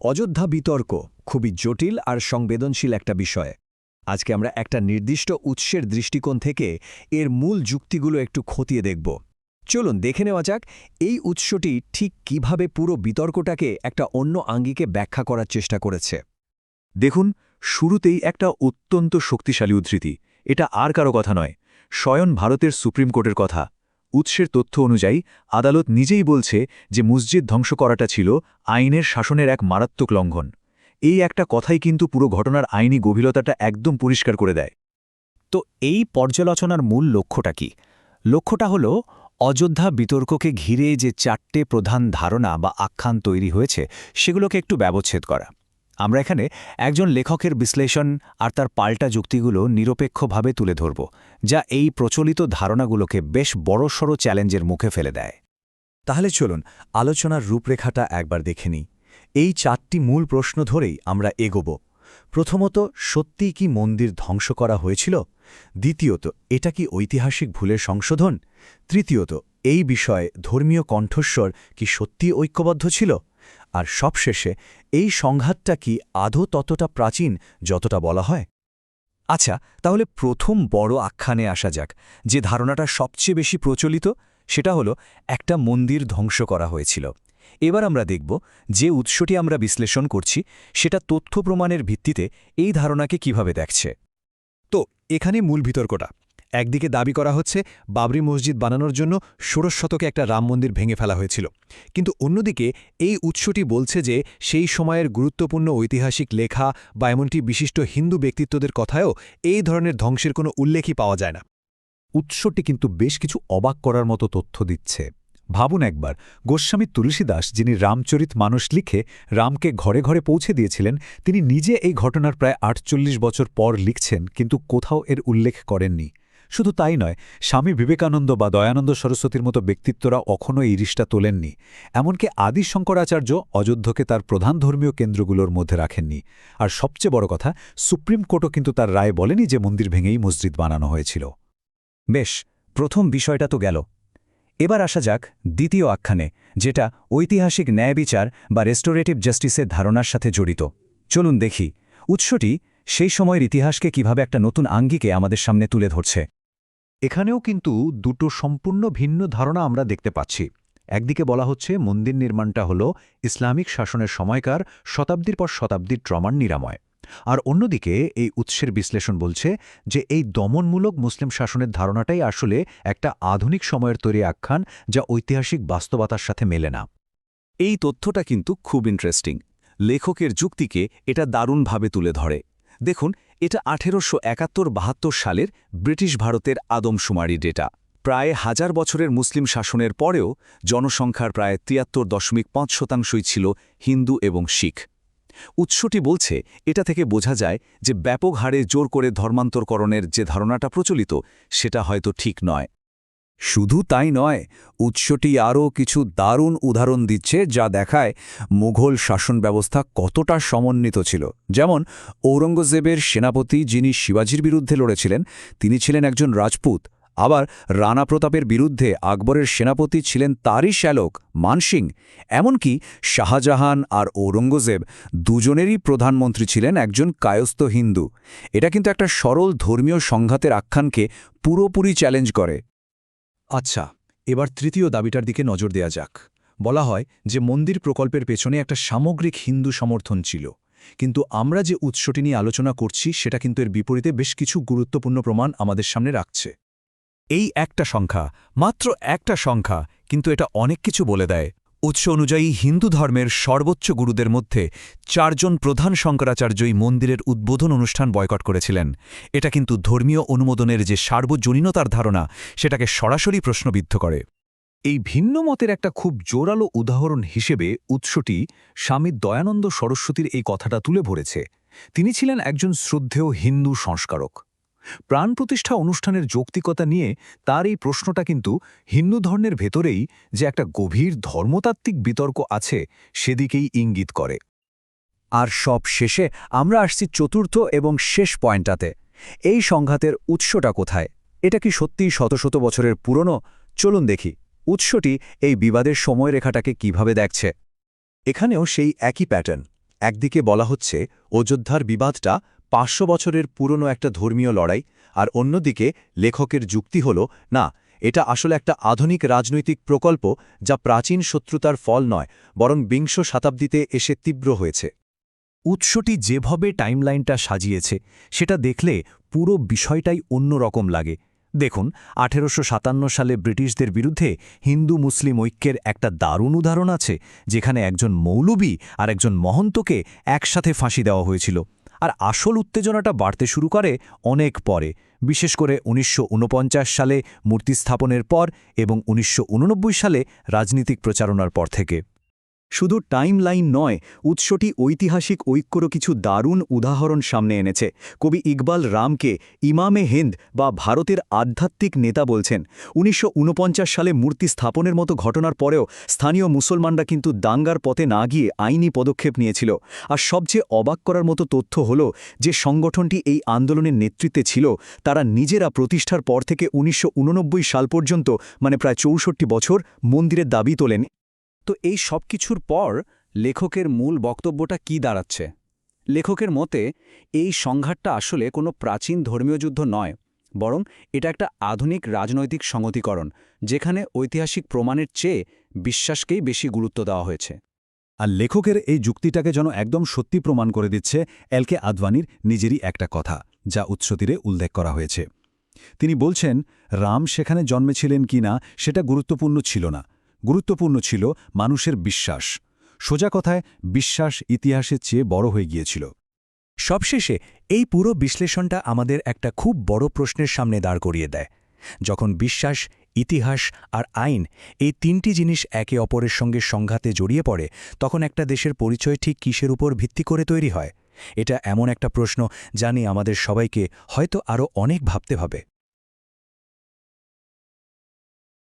অযোধ্যা বিতর্ক খুবই জটিল আর সংবেদনশীল একটা বিষয়। আজকে আমরা একটা নির্দিষ্ট উৎসের দৃষ্টিকোণ থেকে এর মূল যুক্তিগুলো একটু খতিয়ে দেখব। চলুন দেখে নেওয়া যাক, এই উৎসটি ঠিক কীভাবে পুরো বিতর্কটাকে একটা অন্য আঙ্গিকে ব্যাখ্যা করার চেষ্টা করেছে। দেখুন, শুরুতেই একটা অত্যন্ত শক্তিশালী উদ্ধৃতি। এটা আর কারও কথা নয় স্বয়ং ভারতের সুপ্রিম কোর্টের কথা। উৎসের তথ্য অনুযায়ী, আদালত নিজেই বলছে যে মসজিদ ধ্বংস করাটা ছিল আইনের শাসনের এক মারাত্মক লঙ্ঘন। এই একটা কথাই কিন্তু পুরো ঘটনার আইনি গভীরতাটা একদম পরিষ্কার করে দেয়। তো এই পর্যালোচনার মূল লক্ষ্যটা কি? লক্ষ্যটা হল, অযোধ্যা বিতর্ককে ঘিরে যে চারটে প্রধান ধারণা বা আখ্যান তৈরি হয়েছে, সেগুলোকে একটু ব্যবচ্ছেদ করা। আমরা এখানে একজন লেখকের বিশ্লেষণ আর তার পাল্টা যুক্তিগুলো নিরপেক্ষভাবে তুলে ধরব, যা এই প্রচলিত ধারণাগুলোকে বেশ বড়সড় চ্যালেঞ্জের মুখে ফেলে দেয়। তাহলে চলুন আলোচনার রূপরেখাটা একবার দেখে নিই। এই চারটি মূল প্রশ্ন ধরেই আমরা এগোব। প্রথমত, সত্যিই কি মন্দির ধ্বংস করা হয়েছিল? দ্বিতীয়ত, এটা কি ঐতিহাসিক ভুলের সংশোধন? তৃতীয়ত, এই বিষয়ে ধর্মীয় কণ্ঠস্বর কি সত্যি ঐক্যবদ্ধ ছিল? আর সবশেষে, এই সংঘাতটা কি আধো ততটা প্রাচীন যতটা বলা হয়? আচ্ছা তাহলে প্রথম বড় আখ্যানে আসা যাক। যে ধারণাটা সবচেয়ে বেশি প্রচলিত, সেটা হলো একটা মন্দির ধ্বংস করা হয়েছিল। এবার আমরা দেখব যে উৎসটি আমরা বিশ্লেষণ করছি, সেটা তথ্য প্রমাণের ভিত্তিতে এই ধারণাকে কীভাবে দেখছে। তো, এখানে মূল বিতর্কটা। একদিকে দাবি করা হচ্ছে বাবরি মসজিদ বানানোর জন্য ষোড়শ শতকে একটা রাম মন্দির ভেঙে ফেলা হয়েছিল। কিন্তু অন্যদিকে এই উৎসটি বলছে যে সেই সময়ের গুরুত্বপূর্ণ ঐতিহাসিক লেখা বা এমনটি বিশিষ্ট হিন্দু ব্যক্তিত্বদের কথায়ও এই ধরনের ধ্বংসের কোনো উল্লেখই পাওয়া যায় না। উৎসটি কিন্তু বেশ কিছু অবাক করার মতো তথ্য দিচ্ছে। ভাবুন একবার, গোস্বামী তুলসীদাস যিনি রামচরিত মানুষ লিখে রামকে ঘরে ঘরে পৌঁছে দিয়েছিলেন, তিনি নিজে এই ঘটনার প্রায় আটচল্লিশ বছর পর লিখছেন, কিন্তু কোথাও এর উল্লেখ করেননি। শুধু তাই নয়, স্বামী বিবেকানন্দ বা দয়ানন্দ সরস্বতীর মতো ব্যক্তিত্বরা অখনও এই রিসটা তোলেননি। এমনকি আদি শঙ্করাচার্য অযোধ্যকে তার প্রধান ধর্মীয় কেন্দ্রগুলোর মধ্যে রাখেননি। আর সবচেয়ে বড় কথা, সুপ্রিম কোর্টও কিন্তু তার রায় বলেনি যে মন্দির ভেঙেই মসজিদ বানানো হয়েছিল। বেশ, প্রথম বিষয়টা তো গেল। এবার আসা যাক দ্বিতীয় আখ্যানে, যেটা ঐতিহাসিক ন্যায়বিচার বা রেস্টোরেটিভ জাস্টিসের ধারণার সাথে জড়িত। চলুন দেখি, উৎসটি সেই সময়ের ইতিহাসকে কীভাবে একটা নতুন আঙ্গিকে আমাদের সামনে তুলে ধরছে। এখানেও কিন্তু দুটো সম্পূর্ণ ভিন্ন ধারণা আমরা দেখতে পাচ্ছি। একদিকে বলা হচ্ছে, মন্দির নির্মাণটা হল ইসলামিক শাসনের সময়কার শতাব্দীর পর শতাব্দীর ট্রমার নিরাময়। আর অন্যদিকে এই উৎসের বিশ্লেষণ বলছে যে এই দমনমূলক মুসলিম শাসনের ধারণাটাই আসলে একটা আধুনিক সময়ের তৈরি আখ্যান যা ঐতিহাসিক বাস্তবতার সাথে মেলে না। এই তথ্যটা কিন্তু খুব ইন্টারেস্টিং লেখকের যুক্তিকে এটা দারুণভাবে তুলে ধরে। দেখুন এটা আঠেরোশো একাত্তর বাহাত্তর সালের ব্রিটিশ ভারতের আদমশুমারি ডেটা। প্রায় হাজার বছরের মুসলিম শাসনের পরেও জনসংখ্যার প্রায় তিয়াত্তর দশমিক পাঁচ শতাংশই ছিল হিন্দু এবং শিখ। উৎসটি বলছে, এটা থেকে বোঝা যায় যে ব্যাপক হারে জোর করে ধর্মান্তরকরণের যে ধারণাটা প্রচলিত, সেটা হয়তো ঠিক নয়। শুধু তাই নয়, উৎসটি আরও কিছু দারুণ উদাহরণ দিচ্ছে যা দেখায় মুঘল শাসন ব্যবস্থা কতটা সমন্বিত ছিল। যেমন, ঔরঙ্গজেবের সেনাপতি যিনি শিবাজির বিরুদ্ধে লড়েছিলেন, তিনি ছিলেন একজন রাজপুত। আবার রানা প্রতাপের বিরুদ্ধে আকবরের সেনাপতি ছিলেন তারই শ্যালক মানসিং। এমনকি শাহজাহান আর ঔরঙ্গজেব দুজনেরই প্রধানমন্ত্রী ছিলেন একজন কায়স্থ হিন্দু। এটা কিন্তু একটা সরল ধর্মীয় সংঘাতের আখ্যানকে পুরোপুরি চ্যালেঞ্জ করে। আচ্ছা এবার তৃতীয় দাবিটার দিকে নজর দেয়া যাক। বলা হয় যে মন্দির প্রকল্পের পেছনে একটা সামগ্রিক হিন্দু সমর্থন ছিল। কিন্তু আমরা যে উৎসটি নিয়ে আলোচনা করছি, সেটা কিন্তু এর বিপরীতে বেশ কিছু গুরুত্বপূর্ণ প্রমাণ আমাদের সামনে রাখছে। এই একটা সংখ্যা, মাত্র একটা সংখ্যা, কিন্তু এটা অনেক কিছু বলে দেয়। উৎস অনুযায়ী হিন্দু ধর্মের সর্বোচ্চ গুরুদের মধ্যে চারজন প্রধান শঙ্করাচার্যই মন্দিরের উদ্বোধন অনুষ্ঠান বয়কট করেছিলেন। এটা কিন্তু ধর্মীয় অনুমোদনের যে সার্বজনীনতার ধারণা, সেটাকে সরাসরি প্রশ্নবিদ্ধ করে। এই ভিন্ন মতের একটা খুব জোরালো উদাহরণ হিসেবে উৎসটি স্বামী দয়ানন্দ সরস্বতীর এই কথাটা তুলে ধরেছে। তিনি ছিলেন একজন শ্রদ্ধেয় হিন্দু সংস্কারক। প্রাণ প্রতিষ্ঠা অনুষ্ঠানের যৌক্তিকতা নিয়ে তার এই প্রশ্নটা কিন্তু হিন্দু ধর্মের ভেতরেই যে একটা গভীর ধর্মতাত্ত্বিক বিতর্ক আছে সেদিকেই ইঙ্গিত করে। আর সব শেষে আমরা আসছি চতুর্থ এবং শেষ পয়েন্টটাতে। এই সংঘাতের উৎসটা কোথায়? এটা কি সত্যিই শত শত বছরের পুরনো? চলুন দেখি। উৎসটি এই বিবাদের সময়রেখাটাকে কীভাবে দেখছে? এখানেও সেই একই প্যাটার্ন। একদিকে বলা হচ্ছে অযোধ্যার বিবাদটা পাঁচশো বছরের পুরনো একটা ধর্মীয় লড়াই, আর অন্যদিকে লেখকের যুক্তি হল, না, এটা আসলে একটা আধুনিক রাজনৈতিক প্রকল্প যা প্রাচীন শত্রুতার ফল নয়, বরং বিংশ শতাব্দীতে এসে তীব্র হয়েছে। উৎসটি যেভাবে টাইমলাইনটা সাজিয়েছে, সেটা দেখলে পুরো বিষয়টাই অন্যরকম লাগে। দেখুন, আঠেরোশো সাতান্ন সালে ব্রিটিশদের বিরুদ্ধে হিন্দু মুসলিম ঐক্যের একটা দারুণ উদাহরণ আছে, যেখানে একজন মৌলবী আর একজন মহন্তকে একসাথে ফাঁসি দেওয়া হয়েছিল। আর আসল উত্তেজনাটা বাড়তে শুরু করে অনেক পরে, বিশেষ করে উনিশশো ঊনপঞ্চাশ সালে মূর্তি স্থাপনের পর এবং উনিশশো ঊননব্বই সালে রাজনীতিক প্রচারণার পর থেকে। শুধু টাইমলাইন নয়, উৎসটি ঐতিহাসিক ঐক্যরও কিছু দারুণ উদাহরণ সামনে এনেছে। কবি ইকবাল রামকে ইমামে হিন্দ বা ভারতের আধ্যাত্মিক নেতা বলছেন। উনিশশো ঊনপঞ্চাশ সালে মূর্তি স্থাপনের মতো ঘটনার পরেও স্থানীয় মুসলমানরা কিন্তু দাঙ্গার পথে না গিয়ে আইনি পদক্ষেপ নিয়েছিল। আর সবচেয়ে অবাক করার মতো তথ্য হল যে সংগঠনটি এই আন্দোলনের নেতৃত্বে ছিল, তারা নিজেরা প্রতিষ্ঠার পর থেকে উনিশশো উননব্বই সাল পর্যন্ত মানে প্রায় চৌষট্টি বছর, মন্দিরের দাবি তোলেন। তো এই সব কিছুর পর লেখকের মূল বক্তব্যটা কি দাঁড়াচ্ছে? লেখকের মতে, এই সংঘাতটা আসলে কোনো প্রাচীন ধর্মীয় যুদ্ধ নয়, বরং এটা একটা আধুনিক রাজনৈতিক সংগতিকরণ, যেখানে ঐতিহাসিক প্রমাণের চেয়ে বিশ্বাসকেই বেশি গুরুত্ব দেওয়া হয়েছে। আর লেখকের এই যুক্তিটাকে যেন একদম সত্যি প্রমাণ করে দিচ্ছে এলকে আদভানির নিজেরই একটা কথা, যা উৎসতীরে উল্লেখ করা হয়েছে। তিনি বলছেন, রাম সেখানে জন্মেছিলেন কি না, সেটা গুরুত্বপূর্ণ ছিল না। গুরুত্বপূর্ণ ছিল মানুষের বিশ্বাস। সোজা কথায়, বিশ্বাস ইতিহাসের চেয়ে বড় হয়ে গিয়েছিল। সবশেষে, এই পুরো বিশ্লেষণটা আমাদের একটা খুব বড় প্রশ্নের সামনে দাঁড় করিয়ে দেয়। যখন বিশ্বাস, ইতিহাস আর আইন এই তিনটি জিনিস একে অপরের সঙ্গে সংঘাতে জড়িয়ে পড়ে, তখন একটা দেশের পরিচয় ঠিক কিসের উপর ভিত্তি করে তৈরি হয়? এটা এমন একটা প্রশ্ন নিয়ে আমাদের সবাইকে হয়তো আরও অনেক ভাবতে হবে।